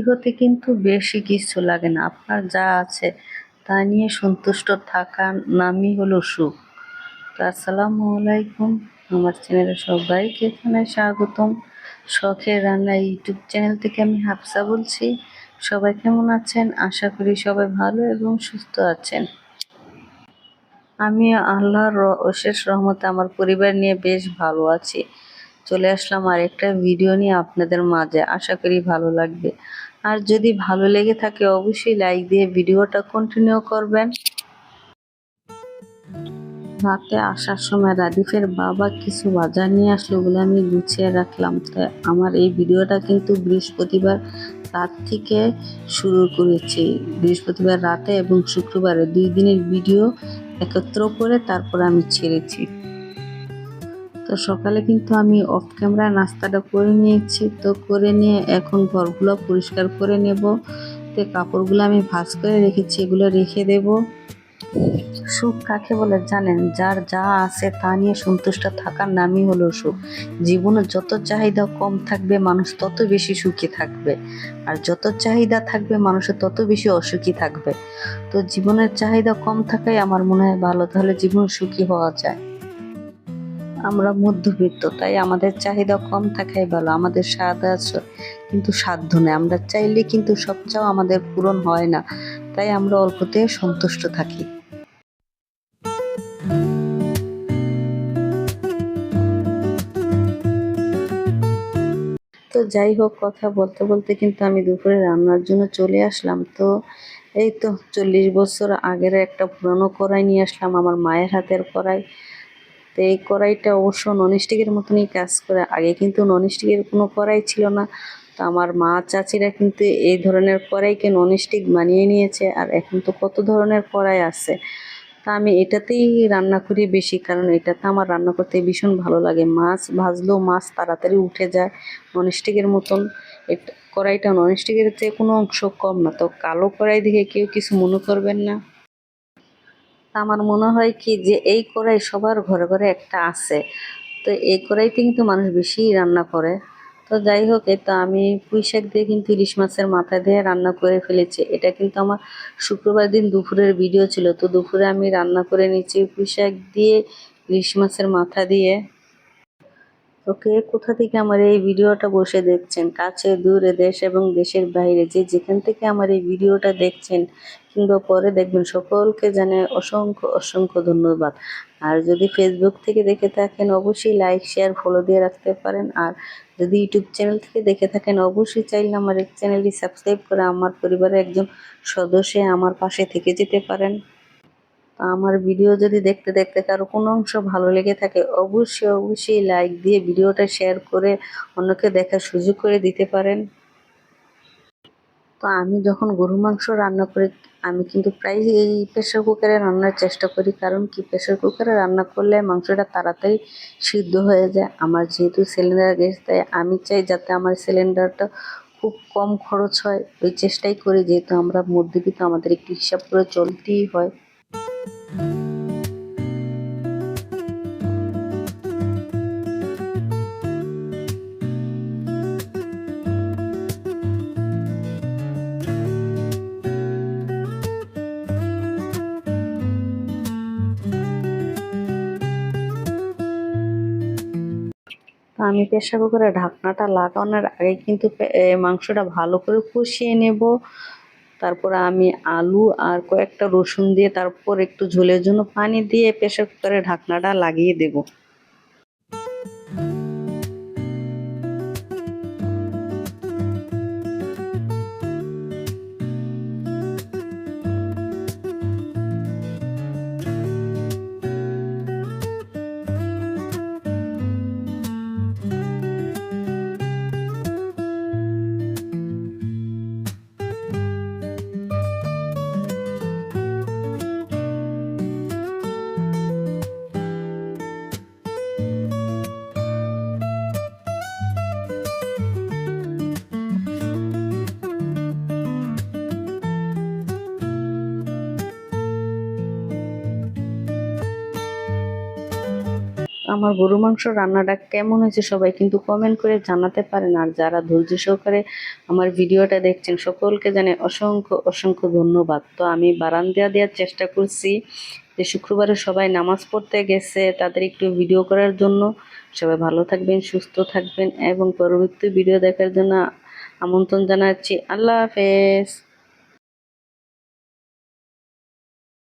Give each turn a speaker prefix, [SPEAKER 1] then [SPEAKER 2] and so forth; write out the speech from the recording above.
[SPEAKER 1] হতে কিন্তু বেশি কিছু লাগে না। আপনার যা আছে তা নিয়ে সন্তুষ্ট থাকার নামই হলো সুখ। তো আসসালামু আলাইকুম। আমার চ্যানেলে সবাইকে এখানে স্বাগতম। শখের রান্না ইউটিউব চ্যানেল থেকে আমি হাফসা বলছি। সবাই কেমন আছেন? আশা করি সবাই ভালো এবং সুস্থ আছেন। আমি আল্লাহর অশেষ রহমতে আমার পরিবার নিয়ে বেশ ভালো আছি। চলে আসলাম আর একটা ভিডিও নিয়ে আপনাদের মাঝে। আশা করি ভালো লাগবে। আর যদি ভালো লেগে থাকে, অবশ্যই লাইক দিয়ে ভিডিওটা কন্টিনিউ করবেন। রাতে আসার সময় রাদিফের বাবা কিছু বাজার নিয়ে আসলো বলে আমি গুছিয়ে রাখলাম। তো আমার এই ভিডিওটা কিন্তু বৃহস্পতিবার রাত থেকে শুরু করেছি। বৃহস্পতিবার রাতে এবং শুক্রবারে দুই দিনের ভিডিও একত্র করে তারপর আমি ছেড়েছি। তো সকালে কিন্তু আমি অফ ক্যামেরা নাস্তাটা করে নিয়েছি। তো করে নিয়ে এখন ঘরগুলো পরিষ্কার করে নেব। তো কাপড়গুলো আমি ভাজ করে রেখেছি, এগুলো রেখে দেব। সুখ কাকে বলে জানেন? যার যা আছে তা নিয়ে সন্তুষ্ট থাকার নামই হলো সুখ। জীবনে যত চাহিদা কম থাকবে, মানুষ তত বেশি সুখী থাকবে। আর যত চাহিদা থাকবে মানুষের তত বেশি অসুখী থাকবে। তো জীবনের চাহিদা কম থাকাই আমার মনে হয় ভালো, তাহলে জীবন সুখী হওয়া যায়। আমরা মধ্যবিত্ত, তাই আমাদের চাহিদা কম থাকাই ভালো, আমাদের স্বাদ আছে, কিন্তু সাধ্য নেই। আমরা চাইলে কিন্তু সব চাও আমাদের পূরণ হয় না, তাই আমরা অল্পতে সন্তুষ্ট থাকি। তো যাই হোক, কথা বলতে বলতে কিন্তু আমি দুপুরে রান্নার জন্য চলে আসলাম। তো এই তো চল্লিশ বছর আগের একটা পুরনো কড়াই নিয়ে আসলাম, আমার মায়ের হাতের কড়াই। তো এই কড়াইটা অবশ্য ননস্টিকের মতনই কাজ করে। আগে কিন্তু ননস্টিকের কোনো কড়াই ছিল না। তো আমার মা, চাচিরা কিন্তু এই ধরনের কড়াইকে ননস্টিক বানিয়ে নিয়েছে। আর এখন তো কত ধরনের কড়াই আছে। তা আমি এটাতেই রান্না করি বেশি, কারণ এটাতে আমার রান্না করতে ভীষণ ভালো লাগে। মাছ ভাজলেও মাছ তাড়াতাড়ি উঠে যায় ননস্টিকের মতন। এটা, কড়াইটা ননস্টিকের চেয়ে কোনো অংশ কম না। তো কালো কড়াই দেখে কেউ কিছু মনে করবেন না। তা আমার মনে হয় কি যে এই কড়াই সবার ঘরে ঘরে একটা আছে। তো এই কড়াইতে কিন্তু মানুষ বেশি রান্না করে। তো যাই হোক তো আমি পুঁই শাক দিয়ে কিন্তু ইলিশ মাছের মাথা দিয়ে রান্না করে ফেলেছি। এটা কিন্তু আমার শুক্রবার দিন দুপুরের ভিডিও ছিল। তো দুপুরে আমি রান্না করে নিয়েছি পুঁই শাক দিয়ে, ইলিশ মাছের মাথা দিয়ে। তো কে কোথা থেকে আমার এই ভিডিওটা বসে দেখছেন? কাছে, দূরে, দেশ এবং দেশের বাইরে। যে যেখান থেকে আমার এই ভিডিওটা দেখছেন কিংবা পরে দেখবেন, সকলকে জানে অসংখ্য অসংখ্য ধন্যবাদ। আর যদি ফেসবুক থেকে দেখে থাকেন, অবশ্যই লাইক শেয়ার ফলো দিয়ে রাখতে পারেন। আর যদি ইউটিউব চ্যানেল থেকে দেখে থাকেন, অবশ্যই চাইলে আমার এই চ্যানেলটি সাবস্ক্রাইব করে আমার পরিবারের একজন সদস্য আমার পাশে থেকে যেতে পারেন। তো আমার ভিডিও যদি দেখতে দেখতে কারও কোনো অংশ ভালো লেগে থাকে, অবশ্যই অবশ্যই লাইক দিয়ে ভিডিওটা শেয়ার করে অন্যকে দেখার সুযোগ করে দিতে পারেন। তো আমি যখন গরু মাংস রান্না করি, আমি কিন্তু প্রায় এই প্রেশার কুকারে রান্নার চেষ্টা করি, কারণ কি প্রেশার কুকারে রান্না করলে মাংসটা তাড়াতাড়ি সিদ্ধ হয়ে যায়। আমার যেহেতু সিলিন্ডার গ্যাস তাই আমি চাই যাতে আমার সিলিন্ডারটা খুব কম খরচ হয়। ওই চেষ্টাই করি, যেহেতু আমরা মধ্যবিত্ত আমাদের একটু হিসাব করে চলতেই হয়। তো আমি প্রেশার কুকারে ঢাকনাটা লাগানোর আগে কিন্তু মাংসটা ভালো করে কষিয়ে নেব। তারপরে আমি আলু আর কয়েকটা রসুন দিয়ে তারপর একটু ঝোলের জন্য পানি দিয়ে প্রেশার কুকারে ঢাকনাটা লাগিয়ে দেব। আমার গরু মাংস রান্নাটা কেমন হয়েছে সবাই কিন্তু কমেন্ট করে জানাতে পারেন। আর যারা ধৈর্য সহকারে আমার ভিডিওটা দেখছেন, সকলকে জানে অসংখ্য অসংখ্য ধন্যবাদ। তো আমি বারান্দা দেওয়ার চেষ্টা করছি যে শুক্রবারে সবাই নামাজ পড়তে গেছে, তাদের একটু ভিডিও করার জন্য। সবাই ভালো থাকবেন, সুস্থ থাকবেন এবং পরবর্তী ভিডিও দেখার জন্য আমন্ত্রণ জানাচ্ছি। আল্লাহ হাফেজ।